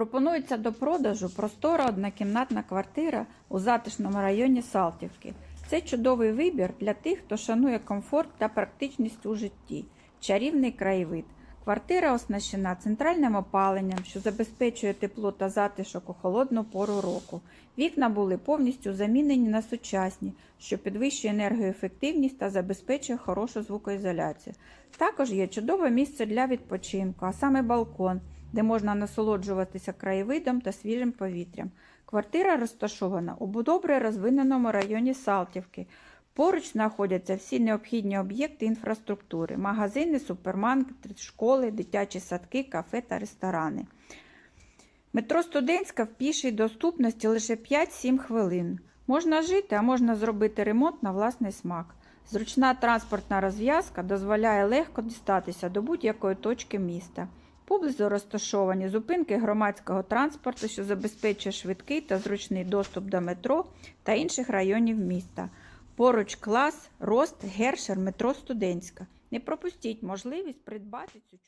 Пропонується до продажу простора однокімнатна квартира у затишному районі Салтівки. Це чудовий вибір для тих, хто шанує комфорт та практичність у житті. Чарівний краєвид. Квартира оснащена центральним опаленням, що забезпечує тепло та затишок у холодну пору року. Вікна були повністю замінені на сучасні, що підвищує енергоефективність та забезпечує хорошу звукоізоляцію. Також є чудове місце для відпочинку, а саме балкон, де можна насолоджуватися краєвидом та свіжим повітрям. Квартира розташована у добре розвиненому районі Салтівки. Поруч знаходяться всі необхідні об'єкти інфраструктури: магазини, супермаркети, школи, дитячі садки, кафе та ресторани. Метро Студентська в пішій доступності лише 5-7 хвилин. Можна жити, а можна зробити ремонт на власний смак. Зручна транспортна розв'язка дозволяє легко дістатися до будь-якої точки міста. Поблизу розташовані зупинки громадського транспорту, що забезпечує швидкий та зручний доступ до метро та інших районів міста. Поруч клас, рост, гершер, метро Студентська. Не пропустіть можливість придбати цю чудову.